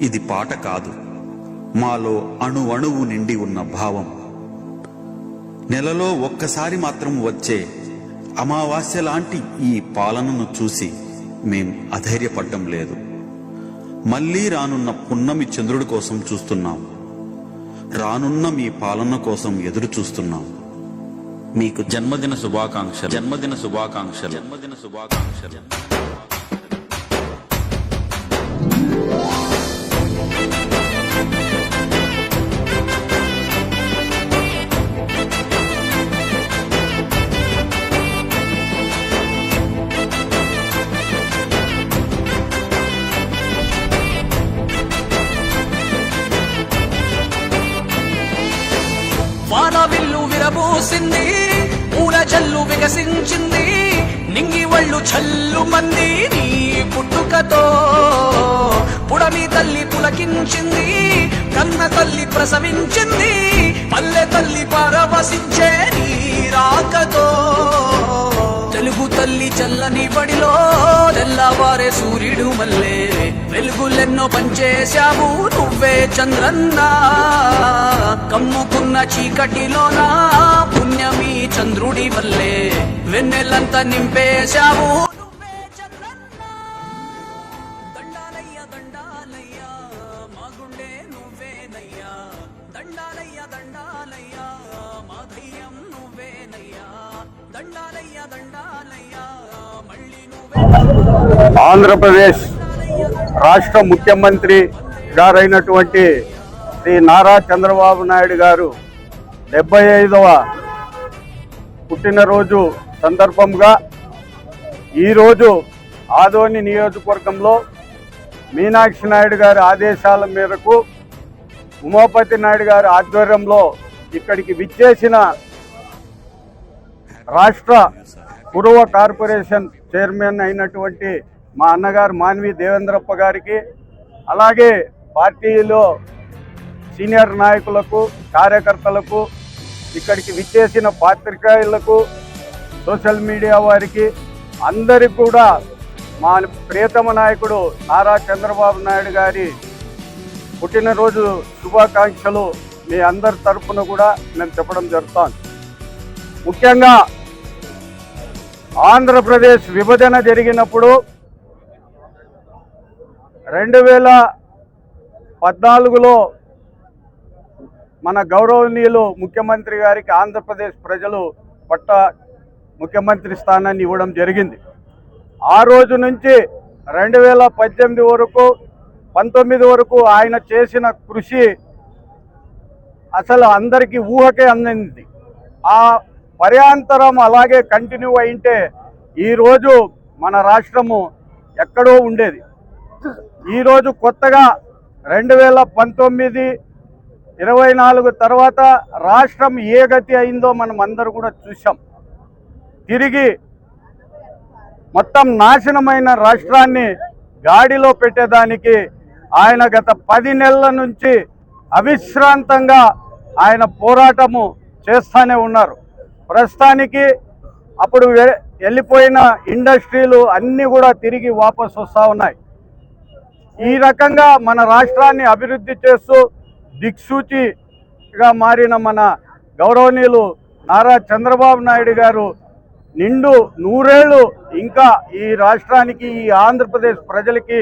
ఇది పాట కాదు. మాలో అణువణువు నిండి ఉన్న భావం. నెలలో ఒక్కసారి మాత్రం వచ్చే అమావాస్య లాంటి ఈ పాలనను చూసి మేం అధైర్యపడ్డం లేదు. మళ్ళీ రానున్న పున్నమి చంద్రుడి కోసం చూస్తున్నాం. రానున్న మీ పాలన కోసం ఎదురు చూస్తున్నాం. మీకు జన్మదిన శుభాకాంక్షలు. జన్మదిన శుభాకాంక్షలు. జన్మదిన శుభాకాంక్షలు. విరబూసింది పూల జల్లు వికసించింది నింగి వళ్ళు చల్లు మంది నీ పుట్టుకతో. పుడమి తల్లి పులకించింది కన్న తల్లి ప్రసవించింది పల్లె తల్లి పరవశించే నీ రాకతో. తెలుగు తల్లి చల్లని బడిలో తెల్లవారే సూర్యుడు మల్లే వెలుగులెన్నో పంచేశావు నువ్వే చంద్రన్న. కమ్ముకున్న చీకటిలోనా పుణ్యమీ చంద్రుడి వల్లే. వెన్నెలంతా నింపేశావు నువ్వే చంద్రన్న. దండాలయ్య దండాలయ్య మా గుండె నువ్వేనయ్యా. దండాలయ్య దండాలయ్య మా ధైర్యం నువ్వేనయ్యా. దండాలయ్య దండాలయ్య మళ్ళీ నువ్వే ఆంధ్రప్రదేశ్ రాష్ట్ర ముఖ్యమంత్రి గారైనటువంటి శ్రీ నారా చంద్రబాబు నాయుడు గారు డెబ్బై ఐదవ పుట్టినరోజు సందర్భంగా ఈరోజు ఆదోని నియోజకవర్గంలో మీనాక్షి నాయుడు గారి ఆదేశాల మేరకు ఉమాపతి నాయుడు గారి ఆధ్వర్యంలో ఇక్కడికి విచ్చేసిన రాష్ట్ర పురవ కార్పొరేషన్ చైర్మన్ అయినటువంటి మా అన్నగారు మాన్వి దేవేంద్రప్ప గారికి అలాగే పార్టీలో సీనియర్ నాయకులకు కార్యకర్తలకు ఇక్కడికి విచ్చేసిన పాత్రికేయులకు సోషల్ మీడియా వారికి అందరికి కూడా మా ప్రియతమ నాయకుడు నారా చంద్రబాబు నాయుడు గారి పుట్టినరోజు శుభాకాంక్షలు మీ అందరి తరఫున కూడా మేము చెప్పడం జరుగుతాను. ముఖ్యంగా ఆంధ్రప్రదేశ్ విభజన జరిగినప్పుడు రెండు వేల పద్నాలుగులో మన గౌరవనీయులు ముఖ్యమంత్రి గారికి ఆంధ్రప్రదేశ్ ప్రజలు పట్ట ముఖ్యమంత్రి స్థానాన్ని ఇవ్వడం జరిగింది. ఆ రోజు నుంచి రెండు వేల పద్దెనిమిది వరకు పంతొమ్మిది వరకు ఆయన చేసిన కృషి అసలు అందరికీ ఊహకే అందింది. ఆ పర్యాంతరం అలాగే కంటిన్యూ అయింటే ఈరోజు మన రాష్ట్రము ఎక్కడో ఉండేది. ఈరోజు కొత్తగా రెండు వేల పంతొమ్మిది ఇరవై నాలుగు తర్వాత రాష్ట్రం ఏ గతి అయిందో మనం అందరూ కూడా చూసాం తిరిగి మొత్తం నాశనమైన రాష్ట్రాన్ని గాడిలో పెట్టేదానికి ఆయన గత పది నెలల నుంచి అవిశ్రాంతంగా ఆయన పోరాటము చేస్తూనే ఉన్నారు. ప్రస్తుతానికి అప్పుడు వె- వెళ్ళిపోయిన ఇండస్ట్రీలు అన్నీ కూడా తిరిగి వాపసు వస్తూ ఉన్నాయి. ఈ రకంగా మన రాష్ట్రాన్ని అభివృద్ధి చేస్తూ దిక్సూచిగా మారిన మన గౌరవనీయులు నారా చంద్రబాబు నాయుడు గారు నిండు నూరేళ్ళు ఇంకా ఈ రాష్ట్రానికి ఈ ఆంధ్రప్రదేశ్ ప్రజలకి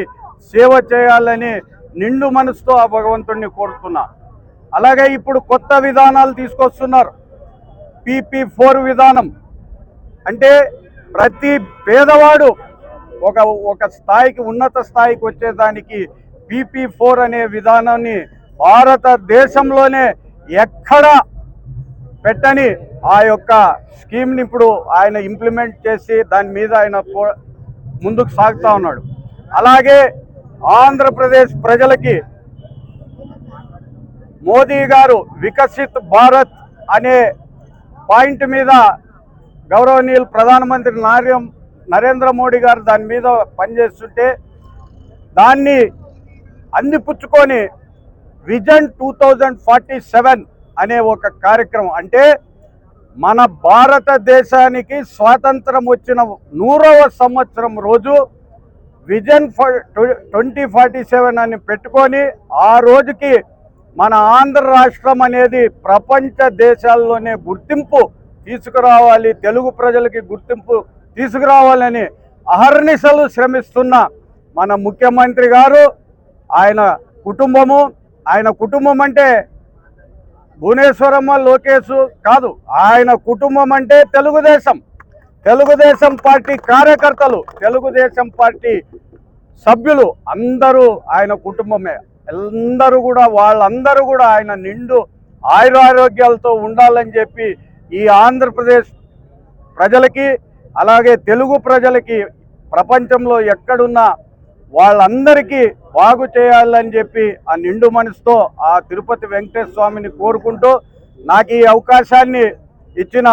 సేవ చేయాలని నిండు మనసుతో ఆ భగవంతుడిని కోరుతున్నా. అలాగే ఇప్పుడు కొత్త విధానాలు తీసుకొస్తున్నారు. పీపీ ఫోర్ విధానం. అంటే ప్రతి పేదవాడు ఒక ఒక స్థాయికి ఉన్నత స్థాయికి వచ్చేదానికి పీపీ ఫోర్ అనే విధానాన్ని భారతదేశంలోనే ఎక్కడ పెట్టని ఆ యొక్క స్కీమ్ని ఇప్పుడు ఆయన ఇంప్లిమెంట్ చేసి దాని మీద ఆయన పో- ముందుకు సాగుతా ఉన్నాడు. అలాగే ఆంధ్రప్రదేశ్ ప్రజలకి మోదీ గారు వికసిత్ భారత్ అనే పాయింట్ మీద గౌరవనీయులు ప్రధానమంత్రి నార్యం నరేంద్ర మోడీ గారు దాని మీద పనిచేస్తుంటే దాన్ని అందిపుచ్చుకొని vision two thousand forty seven అనే ఒక కార్యక్రమం. అంటే మన భారతదేశానికి స్వాతంత్రం వచ్చిన నూరవ సంవత్సరం రోజు విజన్ ట్వంటీ ఫార్టీ సెవెన్ అని పెట్టుకొని ఆ రోజుకి మన ఆంధ్ర రాష్ట్రం అనేది ప్రపంచ దేశాల్లోనే గుర్తింపు తీసుకురావాలి తెలుగు ప్రజలకి గుర్తింపు తీసుకురావాలని అహర్నిశలు శ్రమిస్తున్న మన ముఖ్యమంత్రి గారు ఆయన కుటుంబము ఆయన కుటుంబం అంటే భువనేశ్వరమ్మ లోకేష్ కాదు. ఆయన కుటుంబం అంటే తెలుగుదేశం. తెలుగుదేశం పార్టీ కార్యకర్తలు తెలుగుదేశం పార్టీ సభ్యులు అందరూ ఆయన కుటుంబమే. అందరూ కూడా వాళ్ళందరూ కూడా ఆయన నిండు ఆయురారోగ్యాలతో ఉండాలని చెప్పి ఈ ఆంధ్రప్రదేశ్ ప్రజలకి అలాగే తెలుగు ప్రజలకి ప్రపంచంలో ఎక్కడున్నా వాళ్ళందరికీ బాగు చేయాలని చెప్పి ఆ నిండు మనసుతో ఆ తిరుపతి వెంకటేశ్వర స్వామిని కోరుకుంటూ నాకు ఈ అవకాశాన్ని ఇచ్చిన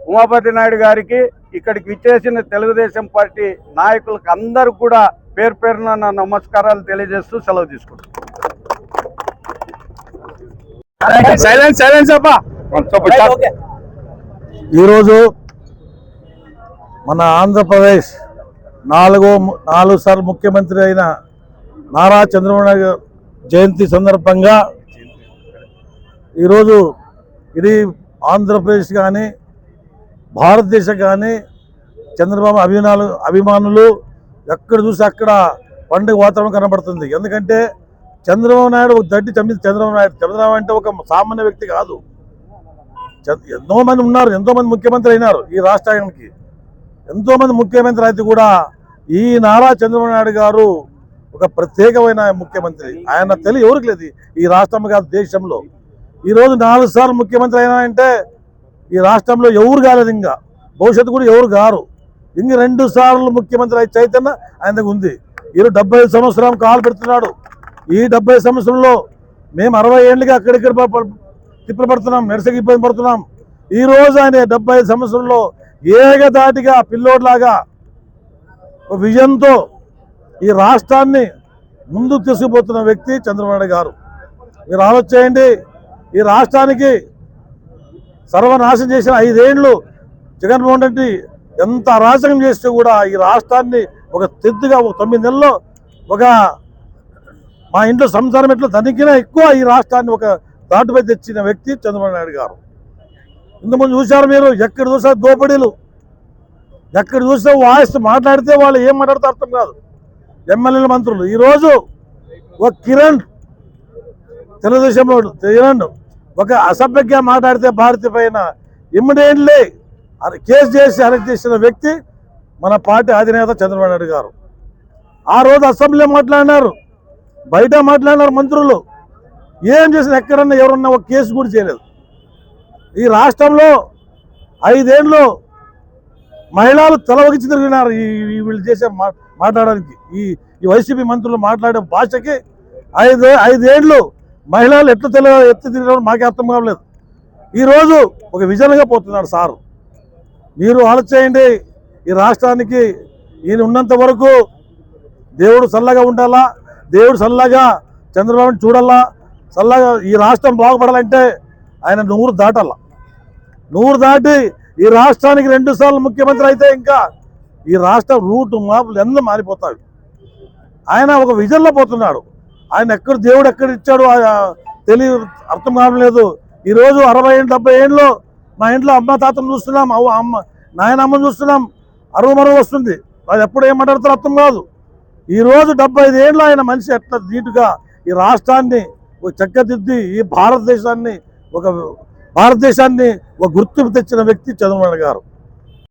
ఉమాపతి నాయుడు గారికి ఇక్కడికి విచ్చేసిన తెలుగుదేశం పార్టీ నాయకులకు అందరూ కూడా పేరు పేరున నా నమస్కారాలు తెలియజేస్తూ సెలవు తీసుకుంటాను సైలెన్స్ సైలెన్స్ అబ్బా. ఈరోజు మన ఆంధ్రప్రదేశ్ నాలుగో నాలుగు సార్లు ముఖ్యమంత్రి అయిన నారా చంద్రబాబు నాయుడు జయంతి సందర్భంగా ఈరోజు ఇది ఆంధ్రప్రదేశ్ కానీ భారతదేశం కానీ చంద్రబాబు అభిమానులు అభిమానులు ఎక్కడ చూసి అక్కడ పండుగ వాతావరణం కనబడుతుంది. ఎందుకంటే చంద్రబాబు నాయుడు ఒక దడ్డి చంపింది చంద్రబాబు నాయుడు. చంద్రబాబు అంటే ఒక సామాన్య వ్యక్తి కాదు. ఎంతో మంది ఉన్నారు ఎంతో మంది ముఖ్యమంత్రి అయినారు ఈ రాష్ట్రానికి. ఎంతో మంది ముఖ్యమంత్రి అయితే కూడా ఈ నారా చంద్రబాబు నాయుడు గారు ఒక ప్రత్యేకమైన ముఖ్యమంత్రి. ఆయన తెలియ ఎవరికి లేదు. ఈ రాష్ట్రం కాదు దేశంలో. ఈరోజు నాలుగు సార్లు ముఖ్యమంత్రి అయినా అంటే ఈ రాష్ట్రంలో ఎవరు కాలేదు ఇంకా. భవిష్యత్తు కూడా ఎవరు గారు ఇంక రెండు సార్లు ముఖ్యమంత్రి అయి చైతన్య ఆయన దగ్గర ఉంది. ఈరోజు డెబ్బై ఐదు సంవత్సరం కాలు పెడుతున్నాడు. ఈ డెబ్బై సంవత్సరంలో మేము అరవై ఏళ్ళకి అక్కడిక్కడ ప- తిప్పలు పడుతున్నాం మెరసకి ఇబ్బంది పడుతున్నాం. ఈరోజు ఆయన డెబ్బై ఐదు సంవత్సరంలో ఏకదాటిగా పిల్లోడ్లాగా ఒక విజన్తో ఈ రాష్ట్రాన్ని ముందుకు తీసుకుపోతున్న వ్యక్తి చంద్రబాబు గారు. మీరు ఆలోచించండి ఈ రాష్ట్రానికి సర్వనాశం చేసిన ఐదేళ్ళు జగన్మోహన్ రెడ్డి ఎంత అరాచకం చేస్తే కూడా ఈ రాష్ట్రాన్ని ఒక తెద్దుగా ఒక తొమ్మిది నెలల్లో ఒక మా ఇంట్లో సంసారం ఎట్లా తనిఖీనా ఎక్కువ ఈ రాష్ట్రాన్ని ఒక దాటుపై తెచ్చిన వ్యక్తి చంద్రబాబు నాయుడు గారు. ఇంతకుముందు చూశారు మీరు ఎక్కడ చూసారు దోపిడీలు ఎక్కడ చూస్తే వాయిస్ మాట్లాడితే వాళ్ళు ఏం మాట్లాడితే అర్థం కాదు. ఎమ్మెల్యేల మంత్రులు. ఈరోజు ఒక కిరణ్ తెలుగుదేశం కిరణ్ ఒక అసభ్యంగా మాట్లాడితే భారతి పైన ఇమ్మీడియట్లీ కేసు చేసి అరెస్ట్ చేసిన వ్యక్తి మన పార్టీ అధినేత చంద్రబాబు నాయుడు గారు. ఆ రోజు అసెంబ్లీ మాట్లాడినారు. బయట మాట్లాడినారు మంత్రులు. ఏం చేసిన ఎక్కడన్నా ఎవరన్నా ఒక కేసు కూడా చేయలేదు. ఈ రాష్ట్రంలో ఐదేళ్ళు మహిళలు తలవగించి తిరిగినారు ఈ ఈ వీళ్ళు చేసే మా మాట్లాడడానికి. ఈ ఈ వైసీపీ మంత్రులు మాట్లాడే భాషకి ఐదు ఐదేళ్ళు మహిళలు ఎట్లా తెల ఎత్తి తిరగడం మాకే అర్థం కావలేదు ఈరోజు ఒక విజన్గా పోతున్నాడు సారు. మీరు ఆలోచేయండి ఈ రాష్ట్రానికి ఈయన ఉన్నంత వరకు దేవుడు చల్లగా ఉండాలా? దేవుడు చల్లగా చంద్రబాబుని చూడాలా? చల్లగా ఈ రాష్ట్రం బాగుపడాలంటే ఆయన నూరు దాటాల నూరు దాటి ఈ రాష్ట్రానికి రెండు సార్లు ముఖ్యమంత్రి అయితే ఇంకా ఈ రాష్ట్రం రూటు మాపులు ఎన్నో మారిపోతాయి. ఆయన ఒక విజన్లో పోతున్నాడు. ఆయన ఎక్కడ దేవుడు ఎక్కడ ఇచ్చాడు తెలియ అర్థం కావట్లేదు ఈరోజు అరవై ఏళ్ళు డెబ్బై ఏళ్ళలో మా ఇంట్లో అమ్మ తాతను చూస్తున్నాం అవ్వ అమ్మ నాయనమ్మను చూస్తున్నాం. అరువు మరువు వస్తుంది. వాళ్ళు ఎప్పుడు ఏం అర్థం కాదు. ఈ రోజు డెబ్బై ఐదు ఏళ్ళు ఆయన మనిషి ఎట్లా నీటుగా ఈ రాష్ట్రాన్ని ఒక చక్కదిద్ది ఈ భారతదేశాన్ని ఒక భారతదేశాన్ని ఒక గుర్తింపు తెచ్చిన వ్యక్తి చంద్రబాబు గారు.